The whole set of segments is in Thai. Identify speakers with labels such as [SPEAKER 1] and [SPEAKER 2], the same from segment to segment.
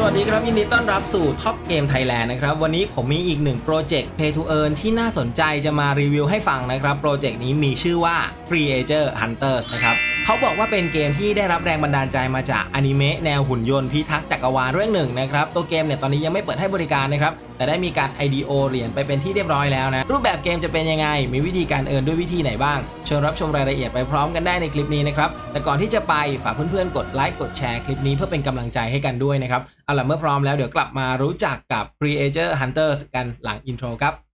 [SPEAKER 1] สวัสดีครับ ยินดีต้อนรับสู่ Top Game Thailand นะครับ วันนี้ผมมีอีกหนึ่งโปรเจกต์ Pay to Earn ที่น่าสนใจจะมารีวิวให้ฟังนะครับ โปรเจกต์นี้มีชื่อว่า Creator Hunters นะครับ เขาบอกว่าเป็นเกมที่ได้รับแรงบันดาลใจมาจากอนิเมะแนวหุ่นยนต์พิทักษ์จักรวาลเรื่องหนึ่งนะครับตัวเกมเนี่ยตอนนี้ยังไม่เปิดให้บริการนะครับแต่ได้มีการ IDO เหรียญไปเป็นที่เรียบร้อยแล้วนะรูปแบบเกมจะเป็นยังไง มีวิธีการเอินด้วยวิธีไหนบ้างเชิญรับชมรายละเอียดไปพร้อมกันได้ในคลิปนี้นะครับแต่ก่อนที่จะไปฝากเพื่อนๆกดไลค์กดแชร์คลิปนี้เพื่อเป็นกำลังใจให้กันด้วยนะครับเอาล่ะเมื่อพร้อมแล้วเดี๋ยวกลับมารู้จักกับ Creator Hunters กันหลังอินโทรครับ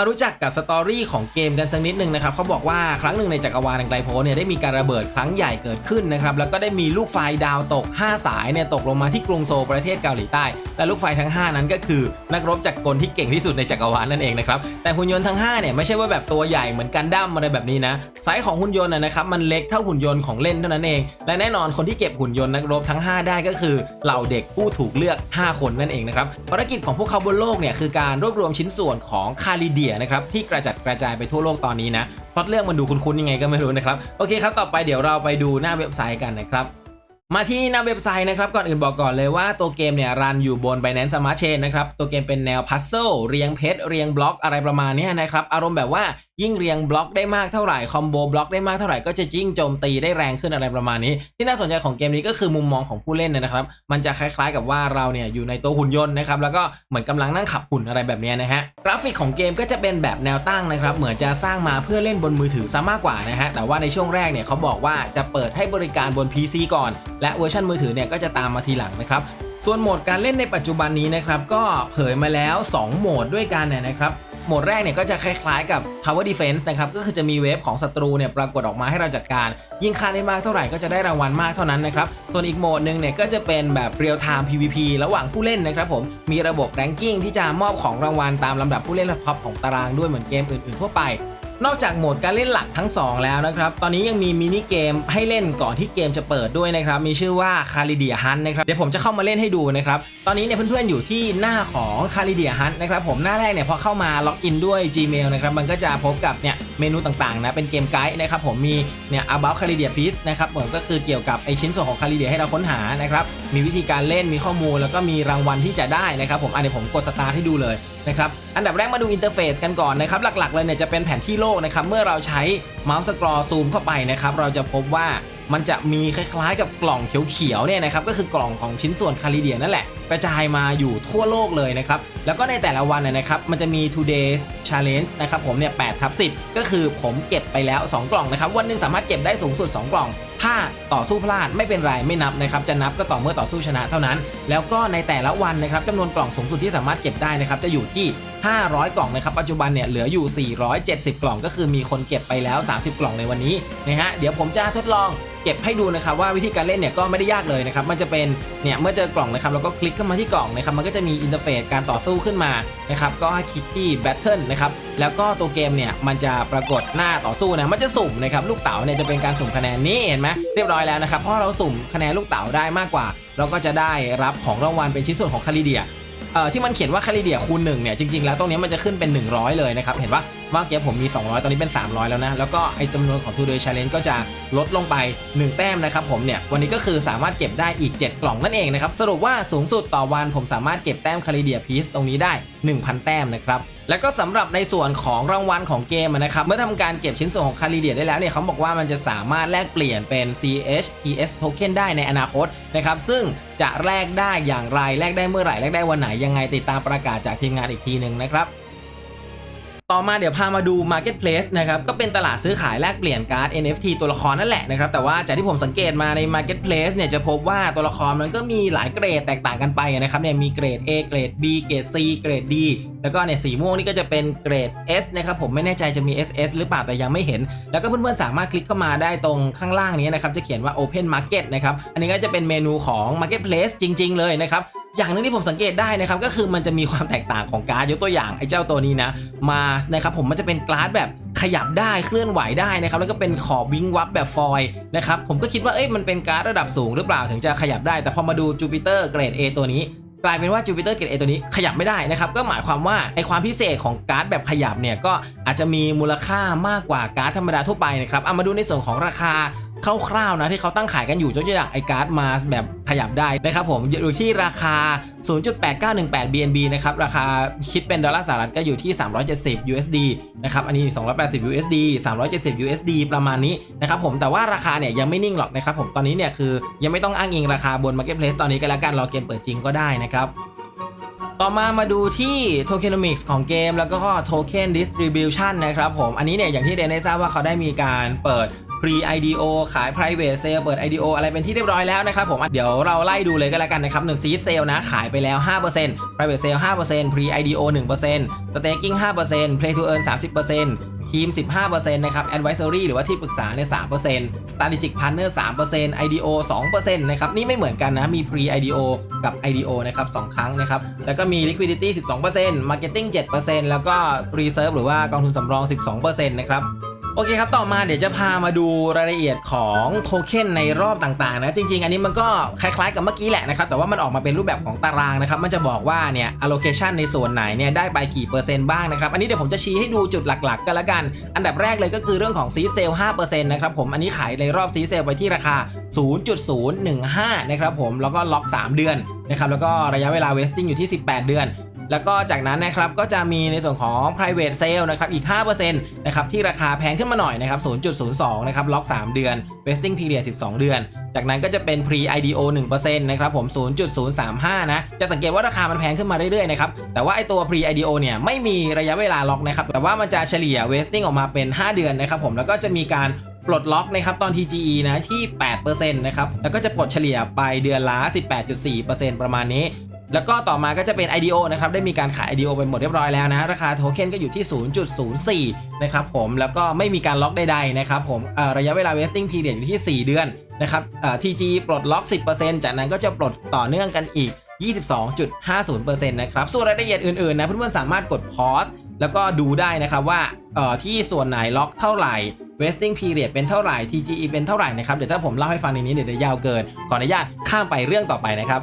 [SPEAKER 1] มารู้จักกับสตอรี่ของเกมกันสักนิดหนึ่งนะครับเขาบอกว่าครั้งหนึ่งในจักรวาลแห่งไกลโพ้นเนี่ยได้มีการระเบิดครั้งใหญ่เกิดขึ้นนะครับแล้วก็ได้มีลูกไฟดาวตก 5 สายเนี่ยตกลงมาที่กรุงโซลประเทศเกาหลีใต้ และลูกไฟทั้ง 5 นั้นก็คือ นักรบจักรกลที่เก่งที่สุดในจักรวาลนั่นเองนะครับแต่หุ่นยนต์ทั้ง5เนี่ยไม่ใช่ว่าแบบตัวใหญ่เหมือนกันดั้มอะไรแบบนี้นะไซส์ของหุ่นยนต์นะนะครับมันเล็กเท่าหุ่นยนต์ของเล่นเท่านั้นเอง และแน่นอนคนที่เก็บหุ่นยนต์นักรบทั้ง 5 ได้ก็คือเหล่าเด็กผู้ถูกเลือก 5 คนนั่นเองนะครับภารกิจของพวกเขาบนโลกเนี่ยคือการรวบรวมชิ้นส่วนของคาลิเดียนะครับที่กระจัดกระจายไปทั่วโลกตอนนี้นะพล็อตเรื่องมันดูคุ้นๆยังไงก็ไม่รู้นะครับโอเคครับต่อไปเดี๋ยวเราไปดูหน้าเว็บไซต์กันนะครับมาที่หน้าเว็บไซต์นะครับก่อนอื่นบอกก่อนเลยว่าตัวเกมเนี่ยรันอยู่บน Binance Smart Chain นะครับตัวเกมเป็นแนวพัซเซิลเรียงเพชรเรียงบล็อกอะไรประมาณนี้นะครับอารมณ์แบบว่า ยิ่งเรียงบล็อกได้มากเท่าไหร่คอมโบบล็อกได้มากเท่าไหร่ก็จะยิ่งโจมตีได้แรงขึ้นอะไรประมาณนี้ ที่น่าสนใจของเกมนี้ก็คือมุมมองของผู้เล่นนะครับ มันจะคล้ายๆกับว่าเราเนี่ยอยู่ในตัวหุ่นยนต์นะครับแล้วก็เหมือนกำลังนั่งขับหุ่นอะไรแบบเนี้ยนะฮะกราฟิกของเกมก็จะเป็นแบบแนวตั้งนะครับเหมือนจะสร้างมาเพื่อเล่นบนมือถือซะมากกว่านะฮะแต่ว่าในช่วงแรกเนี่ยเขาบอกว่าจะเปิดให้บริการบน PC ก่อน และเวอร์ชันมือถือเนี่ยก็จะตามมาทีหลังนะครับส่วนโหมดการเล่นในปัจจุบันนี้นะครับก็เผยมาแล้ว 2 โหมดด้วยกันนนะครับ หมดแรกเนี่ยก็จะคล้ายๆกับ Tower Defense นะครับ ก็คือจะมีเวฟของศัตรูเนี่ยปรากฏออกมาให้เราจัดการ ยิงค่าได้มากเท่าไหร่ก็จะได้รางวัลมากเท่านั้นนะครับ ส่วนอีกโหมดหนึ่งเนี่ยก็จะเป็นแบบเรียลไทม์ PVP ระหว่างผู้เล่นนะครับผม มีระบบแรงกิ้งที่จะมอบของรางวัลตามลำดับผู้เล่นและท็อปของตารางด้วยเหมือนเกมอื่นๆทั่วไป นอกจากโหมดการเล่นหลักทั้ง 2 แล้วนะครับ ตอนนี้ยังมีมินิเกมให้เล่นก่อนที่เกมจะเปิดด้วยนะครับ มีชื่อว่าคาริเดียฮันนะครับ เดี๋ยวผมจะเข้ามาเล่นให้ดูนะครับ ตอนนี้เนี่ยเพื่อนๆอยู่ที่หน้าของคาริเดียฮันนะครับ ผมหน้าแรกเนี่ยพอเข้ามาล็อกอินด้วย Gmail นะครับ มันก็จะพบกับเนี่ย เมนูต่างๆนะเป็นเกมไกด์นะครับผมมีเนี่ย about คาริเดียพีซนะครับผมก็คือเกี่ยวกับไอชิ้นส่วนของคาริเดียให้เราค้นหานะครับมีวิธีการเล่นมีข้อมูล แล้วก็มีรางวัลที่จะได้นะครับผมอันนี้ผมกดสตาร์ทให้ดูเลยนะครับอันดับแรกมาดูอินเทอร์เฟซกันก่อนนะครับหลักๆเลยเนี่ยจะเป็นแผนที่โลกนะครับเมื่อเราใช้เมาส์สครอซูมเข้าไปนะครับเราจะพบว่า มันจะมีคล้ายๆ กับกล่องเขียวๆเนี่ยนะครับก็คือกล่องของชิ้นส่วนคาริเดียนั่นแหละกระจายมาอยู่ทั่วโลกเลยนะครับ แล้วก็ในแต่ละวันเนยนะครับมันจะมี today's challenge นะครับผมเนี่ย8ทับ10 ก็คือผมเก็บไปแล้ว 2 กล่องนะครับ วันหนึงสามารถเก็บได้สูงสุด 2 กล่อง ถ้าต่อสู้พลาดไม่เป็นไรไม่นับนะครับจะนับก็ต่อเมื่อต่อสู้ชนะเท่านั้น แล้วก็ในแต่ละวันนะครับจำนวนกล่องสูงสุดที่สามารถเก็บได้นะครับจะอยู่ที่ 500 กล่องนะครับปัจจุบันเนี่ยเหลืออยู่ 470 กล่อง ก็คือมีคนเก็บไปแล้ว 30 กล่องในวันนี้นะฮะเดี๋ยวผมจะทดลองเก็บให้ดูนะครับว่าวิธีการเล่นเนี่ยก็ไม่ได้ยากเลยนะครับมันจะเป็นเนี่ยเมื่อเจอกล่องนะครับเราก็คลิกเข้ามาที่กล่องนะครับมันก็จะมีอินเทอร์เฟซการต่อสู้ขึ้นมานะครับก็ให้คลิกที่ Battle นะครับ แล้วก็ตัวเกมเนี่ยมันจะปรากฏหน้าต่อสู้นะมันจะสุ่มนะครับลูกเต๋าเนี่ยจะเป็นการสุ่มคะแนนนี่เห็นไหมเรียบร้อยแล้วนะครับเพราะเราสุ่มคะแนนลูกเต๋าได้มากกว่า เราก็จะได้รับของรางวัลเป็นชิ้นส่วนของคาริเดียเอ่อที่มันเขียนว่าคาริเดียคูณหนึ่งเนี่ยจริงๆแล้วตรงนี้มันจะขึ้นเป็น 100 เลยนะครับเห็นปะ เมื่อกี้ผมมี 200 ตอนนี้เป็น 300 แล้วนะ แล้วก็ไอจำนวนของ Today Challenge ก็จะลดลงไป 1 แต้มนะครับผมเนี่ย วันนี้ก็คือสามารถเก็บได้อีก 7 กล่องนั่นเองนะครับ สรุปว่าสูงสุดต่อวันผมสามารถเก็บแต้มคาริเดียพีซตรงนี้ได้ 1,000 แต้มนะครับแล้วก็สำหรับในส่วนของรางวัลของเกมนะครับ เมื่อทำการเก็บชิ้นส่วนของคาริเดียได้แล้วเนี่ยเขาบอกว่ามันจะสามารถแลกเปลี่ยนเป็น CHTS token ได้ในอนาคตนะครับ ซึ่งจะแลกได้อย่างไร แลกได้เมื่อไหร่ แลกได้วันไหนยังไงติดตามประกาศจากทีมงานอีกทีหนึ่งนะครับ ต่อมาเดี๋ยวพามาดู Marketplace นะครับก็เป็นตลาดซื้อขายแลกเปลี่ยนการ์ด NFT ตัวละครนั่นแหละนะครับแต่ว่าจากที่ผมสังเกตมาใน Marketplace เนี่ยจะพบว่าตัวละครมันก็มีหลายเกรดแตกต่างกันไปนะครับเนี่ยมีเกรด A เกรด B เกรด C เกรด D แล้วก็เนี่ยสีม่วงนี่ก็จะเป็นเกรด S นะครับผมไม่แน่ใจจะมี SS หรือเปล่าแต่ยังไม่เห็น แล้วก็เพื่อนๆสามารถคลิกเข้ามาได้ตรงข้างล่างนี้นะครับจะเขียนว่า Open Market นะครับอันนี้ก็จะเป็นเมนูของ Marketplace จริง ๆ เลยนะครับ อย่างหนึงที่ผมสังเกตได้นะครับก็คือมันจะมีความแตกต่างของการ์ดยกตัวอย่างไอ้เจ้าตัวนี้นะมาสนะครับผมมันจะเป็นการ์ดแบบขยับได้เคลื่อนไหวได้นะครับแล้วก็เป็นขอบวิงวับแบบฟอยล์นะครับผมก็คิดว่าเอ้ยมันเป็นการ์ดระดับสูงหรือเปล่าถึงจะขยับได้ แต่พอมาดูจูปิเตอร์เกรด A ตัวนี้กลายเป็นว่าจูปิเตอร์เกรด A ตัวนี้ขยับไม่ได้นะครับ ก็หมายความว่าไอความพิเศษของการ์ดแบบขยับเนี่ย ก็อาจจะมีมูลค่ามากกว่าการ์ดธรรมดาทั่วไปนะครับเอามาดูในส่วนของราคา คร่าวๆนะที่เขาตั้งขายกันอยู่ยกตัวอย่างไอการ์ดมาแบบขยับได้นะครับผมอยู่ที่ราคา 0.8918 BNB นะครับราคาคิดเป็นดอลลาร์สหรัฐก็อยู่ที่ 370 USD นะครับอันนี้ 280 USD 370 USD ประมาณนี้นะครับผมแต่ว่าราคาเนี่ยยังไม่นิ่งหรอกนะครับผมตอนนี้เนี่ยคือยังไม่ต้องอ้างอิงราคาบน Marketplace ตอนนี้ก็แล้วกันรอเกมเปิดจริงก็ได้นะครับต่อมามาดูที่ Tokenomics ของเกม แล้วก็ Token Distribution นะครับผม อันนี้เนี่ยอย่างที่เดนได้ทราบว่าเขาได้มีการเปิด Pre IDO ขาย Private Sale เปิด IDO อะไรเป็นที่เรียบร้อยแล้วนะครับผมเดี๋ยวเราไล่ดูเลยก็แล้วกันนะครับ1 Seed Sale นะขายไปแล้ว 5% Private Sale 5% Pre IDO 1% Staking 5% Play to Earn 30%ทีม 15%นะครับ Advisory หรือว่าที่ปรึกษาเนี่ย3% Strategic Partner 3% IDO 2%นะครับ นี่ไม่เหมือนกันนะ มี Pre IDO กับ IDO นะครับ 2 ครั้งนะครับ แล้วก็มี Liquidity 12% Marketing 7%แล้วก็ Reserve หรือว่ากองทุนสำรอง 12%นะครับ โอเคครับ ต่อมาเดี๋ยวจะพามาดูรายละเอียดของโทเค็นในรอบต่างๆ นะ จริง ๆ อันนี้มันก็คล้ายๆกับเมื่อกี้แหละนะครับ แต่ว่ามันออกมาเป็นรูปแบบของตารางนะครับ มันจะบอกว่าเนี่ย allocation ในส่วนไหนเนี่ยได้ไปกี่เปอร์เซ็นต์บ้างนะครับ อันนี้เดี๋ยวผมจะชี้ให้ดูจุดหลักๆ กันละกัน อันดับแรกเลยก็คือเรื่องของซีเซล5%นะครับผม อันนี้ขายในรอบซีเซลไปที่ราคา 0.015 นะครับผม แล้วก็ล็อก 3 เดือนนะครับ แล้วก็ระยะเวลาเวสติ้งอยู่ที่ 18 เดือน แล้วก็จากนั้นนะครับก็จะมีในส่วนของ private sale นะครับอีก 5%นะครับที่ราคาแพงขึ้นมาหน่อยนะครับ 0.02 นะครับล็อก 3 เดือน vesting period 12 เดือน จากนั้นก็จะเป็น pre IDO 1%นะครับผม 0.035 นะ จะสังเกตว่าราคามันแพงขึ้นมาเรื่อยๆนะครับ แต่ว่าไอตัว pre IDO เนี่ยไม่มีระยะเวลาล็อกนะครับ แต่ว่ามันจะเฉลี่ย vesting ออกมาเป็น 5 เดือนนะครับผมแล้วก็จะมีการปลดล็อกนะครับตอน TGE นะที่ 8%นะครับ แล้วก็จะปลดเฉลี่ยไปเดือนละ 18.4%ประมาณนี้ แล้วก็ต่อมาก็จะเป็น IDO นะครับได้มีการขาย IDO ไปหมดเรียบร้อยแล้วนะราคาโทเค็นก็อยู่ที่ 0.04 นะครับผมแล้วก็ไม่มีการล็อกใดๆนะครับผมระยะเวลา vesting period อยู่ที่ 4 เดือนนะครับ TG ปลดล็อก 10%จากนั้นก็จะปลดต่อเนื่องกันอีก 22.50%นะครับส่วนรายละเอียดอื่นๆนะเพื่อนๆสามารถกด pause แล้วก็ดูได้นะครับว่าที่ส่วนไหนล็อกเท่าไหร่ vesting period เป็นเท่าไหร่ TGE เป็นเท่าไหร่นะครับเดี๋ยวถ้าผมเล่าให้ฟังในนี้เดี๋ยวจะยาวเกินขออนุญาตข้ามไปเรื่องต่อไปนะครับ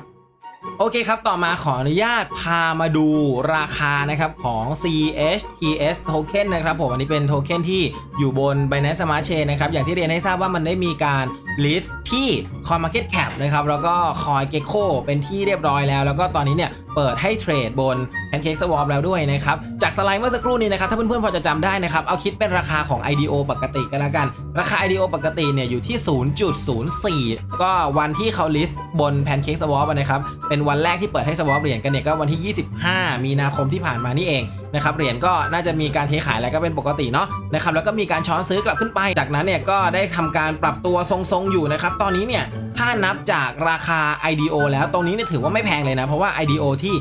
[SPEAKER 1] โอเคครับ ต่อมาขออนุญาตพามาดูราคานะครับของ CHTS token นะครับผม อันนี้เป็นโทเค็นที่อยู่บน Binance Smart Chain นะครับ อย่างที่เรียนให้ทราบว่ามันได้มีการ list ที่ CoinMarketCap นะครับ แล้วก็ CoinGecko เป็นที่เรียบร้อยแล้ว แล้วก็ตอนนี้เนี่ย เปิดให้เทรดบน Pancake Swap แล้วด้วยนะครับ จากสไลด์เมื่อสักครู่นี้นะครับ ถ้าเพื่อนๆพอจะจำได้นะครับ เอาคิดเป็นราคาของ IDO ปกติกันแล้วกัน ราคา IDO ปกติเนี่ยอยู่ที่ 0.04 ก็วันที่เขา list บน Pancake Swap อะนะครับ เป็นวันแรกที่เปิดให้ swap เหรียญกันเนี่ยก็วันที่ 25 มีนาคมที่ผ่านมานี่เองนะครับเหรียญก็น่าจะมีการเทขายอะไรก็เป็นปกติเนาะนะครับแล้วก็มีการช้อนซื้อกลับขึ้นไป จากนั้นเนี่ยก็ได้ทำการปรับตัวทรงๆอยู่นะครับตอนนี้เนี่ยถ้านับจากราคา IDO แล้วตรงนี้เนี่ยถือว่าไม่แพงเลยนะ เพราะว่า IDO ที่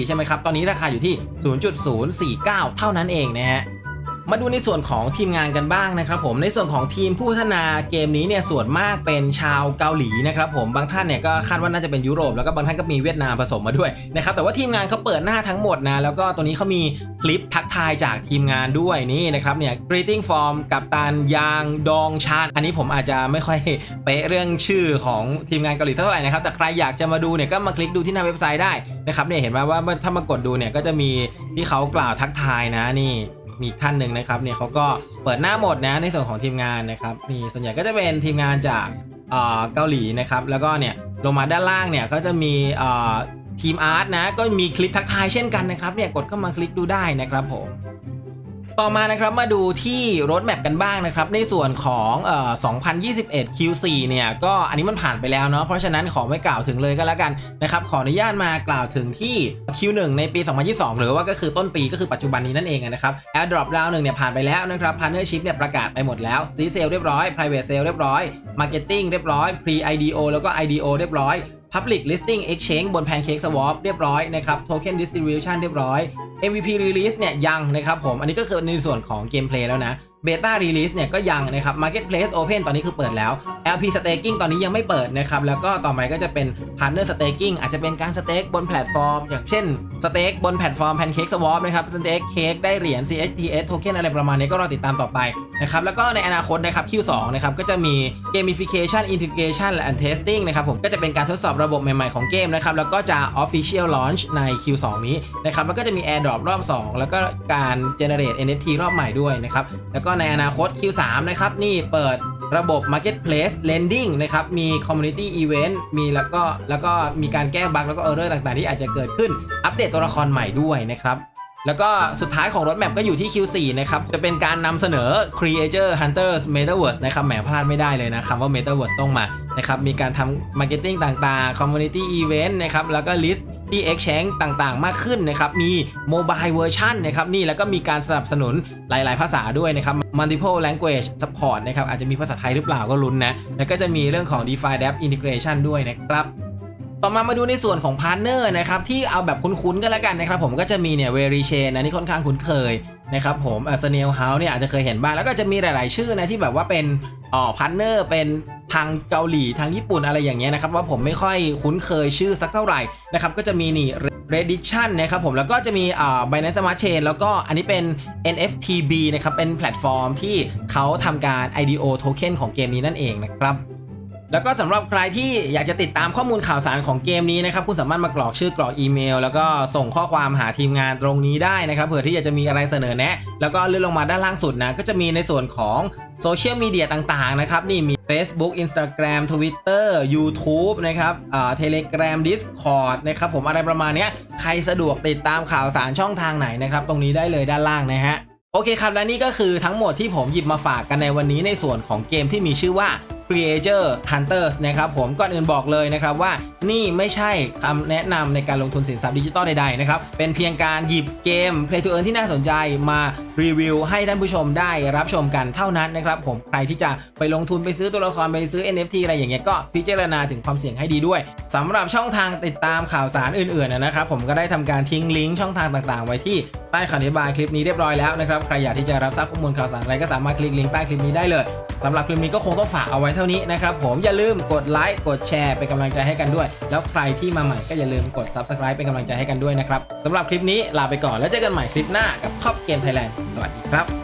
[SPEAKER 1] 0.04 ใช่ไหมครับ ตอนนี้ราคาอยู่ที่ 0.049 เท่านั้นเองนะฮะ มาดูในส่วนของทีมงานกันบ้างนะครับผมในส่วนของทีมผู้พัฒนาเกมนี้เนี่ยส่วนมากเป็นชาวเกาหลีนะครับผมบางท่านเนี่ยก็คาดว่าน่าจะเป็นยุโรปแล้วก็บางท่านก็มีเวียดนามผสมมาด้วยนะครับแต่ว่าทีมงานเขาเปิดหน้าทั้งหมดนะแล้วก็ตัวนี้เขามีคลิปทักทายจากทีมงานด้วยนี่นะครับเนี่ย greeting from กับตันยางดองชานอันนี้ผมอาจจะไม่ค่อยเป๊ะเรื่องชื่อของทีมงานเกาหลีเท่าไหร่นะครับแต่ใครอยากจะมาดูเนี่ยก็มาคลิกดูที่หน้าเว็บไซต์ได้นะครับเนี่ยเห็นไหมว่าถ้ามากดดูเนี่ยก็จะมีที่เขากล่าวทักทายนะนี่ มีอีกท่านหนึ่งนะครับเนี่ยเขาก็เปิดหน้าหมดนะในส่วนของทีมงานนะครับนี่ส่วนใหญ่ก็จะเป็นทีมงานจากเออเกาหลีนะครับแล้วก็เนี่ยลงมาด้านล่างเนี่ยก็จะมีเออทีมอาร์ตนะก็มีคลิปทักทายเช่นกันนะครับเนี่ยกดเข้ามาคลิกดูได้นะครับผม ต่อมานะครับมาดูที่รถแมปกันบ้างนะครับ ในส่วนของเอ่อ2021 Q4 เนี่ยก็อันนี้มันผ่านไปแล้วเนาะเพราะฉะนั้นขอไม่กล่าวถึงเลยก็แล้วกันนะครับขออนุญาตมากล่าวถึงที่ Q1 ในปี 2022 หรือว่าก็คือต้นปีก็คือปัจจุบันนี้นั่นเองนะครับ AirDrop ดาวหนึ่งเนี่ยผ่านไปแล้วนะครับ Partnership เนี่ยประกาศไปหมดแล้วซีเซลเรียบร้อย Private Sale เรียบร้อย Marketing เรียบร้อย Pre IDO แล้วก็ IDO เรียบร้อย Public Listing Exchange บน Pancake Swap เรียบร้อยนะครับ Token Distribution เรียบร้อย MVP Release เนี่ยยังนะครับผม อันนี้ก็คือในส่วนของเกมเพลย์แล้วนะ Beta Release เนี่ยก็ยังนะครับ Marketplace Open ตอนนี้คือเปิดแล้ว LP Staking ตอนนี้ยังไม่เปิดนะครับ แล้วก็ต่อไปก็จะเป็น Partner Staking อาจจะเป็นการสเต็กบนแพลตฟอร์ม อย่างเช่นสเต็กบนแพลตฟอร์ม Pancake Swap นะครับสเต็กเค้กได้เหรียญ CHTS Token อะไรประมาณนี้ก็รอติดตามต่อไปนะครับแล้วก็ในอนาคตนะครับ Q2 นะครับก็จะมี Gamification Integration and Testing นะครับผมก็จะเป็นการทดสอบระบบใหม่ๆของเกมนะครับแล้วก็จะ Official Launch ใน Q2 นี้นะครับแล้วก็จะมี Airdrop รอบ 2 แล้วก็การ Generate NFT รอบใหม่ด้วยนะครับแล้วก็ในอนาคต Q3 นะครับ นี่เปิดระบบ Marketplace Lending นะครับ มี Community Event มีแล้วก็แล้วก็มีการแก้บั๊กแล้วก็ Error ต่างๆ ที่อาจจะเกิดขึ้น อัปเดตตัวละครใหม่ด้วยนะครับ แล้วก็สุดท้ายของรถแมพก็อยู่ที่ Q4 นะครับ จะเป็นการนำเสนอ Creator Hunters Metaverse นะครับแหมพลาดไม่ได้เลยนะคำว่า Metaverse ต้องมานะครับ มีการทำ Marketing ต่างๆ Community Event นะครับ แล้วก็ List ที่ Exchange ต่างๆ มากขึ้นนะครับ มี Mobile Version นะครับนี่แล้วก็มีการสนับสนุนหลายๆ ภาษาด้วยนะครับ Multiple Language Support นะครับอาจจะมีภาษาไทยหรือเปล่าก็ลุ้นนะ แล้วก็จะมีเรื่องของ DeFi App Integration ด้วยนะครับต่อมามาดูในส่วนของพาร์ทเนอร์นะครับที่เอาแบบคุ้นๆกันแล้วกันนะครับผมก็จะมีเนี่ยเวรีเชนนะนี่ค่อนข้างคุ้นเคยนะครับผมเออสเนลเฮาส์เนี่ยอาจจะเคยเห็นบ้างแล้วก็จะมีหลาย ๆ ชื่อนะที่แบบว่าเป็นอ๋อพาร์ทเนอร์เป็น ทางเกาหลีทางญี่ปุ่นอะไรอย่างเงี้ยนะครับว่าผมไม่ค่อยคุ้นเคยชื่อสักเท่าไหร่นะครับก็จะมีนี่ Redition นะครับผมแล้วก็จะมีอ่า Binance Smart Chain แล้วก็อันนี้เป็น NFTB นะครับเป็นแพลตฟอร์มที่เขาทำการ IDO token ของเกมนี้นั่นเองนะครับ แล้วก็สำหรับใครที่อยากจะติดตามข้อมูลข่าวสารของเกมนี้นะครับคุณสามารถมากรอกชื่อกรอกอีเมล แล้วก็ส่งข้อความหาทีมงานตรงนี้ได้นะครับเผื่อที่อยากจะมีอะไรเสนอแนะ แล้วก็เลื่อนลงมาด้านล่างสุดนะก็จะมีในส่วนของโซเชียลมีเดียต่างๆนะครับนี่มี Facebook Instagram Twitter YouTube นะครับเอ่า Telegram Discord นะครับผมอะไรประมาณนี้ใครสะดวกติดตามข่าวสารช่องทางไหนนะครับตรงนี้ได้เลยด้านล่างนะฮะโอเคครับและนี่ก็คือทั้งหมดที่ผมหยิบมาฝากกันในวันนี้ในส่วนของเกมที่มีชื่อว่า Creator Hunters นะครับผมก่อนอื่นบอกเลยนะครับว่านี่ไม่ใช่คำแนะนำในการลงทุนสินทรัพย์ดิจิตอลใดๆนะครับ เป็นเพียงการหยิบเกม Play to Earn ที่น่าสนใจมารีวิวให้ท่านผู้ชมได้รับชมกันเท่านั้นนะครับผมใครที่จะไปลงทุนไปซื้อตัวละครไปซื้อ NFT อะไรอย่างเงี้ยก็พิจารณาถึงความเสี่ยงให้ดีด้วยสำหรับช่องทางติดตามข่าวสารอื่นๆนะครับผมก็ได้ทำการทิ้งลิงก์ช่องทางต่างๆ ไว้ที่ ใต้คำอธิบายคลิปนี้เรียบร้อยแล้วนะครับ ใครอยากที่จะรับทราบข้อมูลข่าวสารอะไรก็สามารถคลิกลิงก์ใต้คลิปนี้ได้เลยสำหรับคลิปนี้ก็คงต้องฝากเอาไว้เท่านี้นะครับผมอย่าลืมกดไลค์กดแชร์เป็นกำลังใจให้กันด้วย แล้วใครที่มาใหม่ก็อย่าลืมกด Subscribe เป็นกำลังใจให้กันด้วยนะครับสำหรับคลิปนี้ลาไปก่อนแล้วเจอกันใหม่คลิปหน้ากับท็อปเกมไทยแลนด์สวัสดีครับ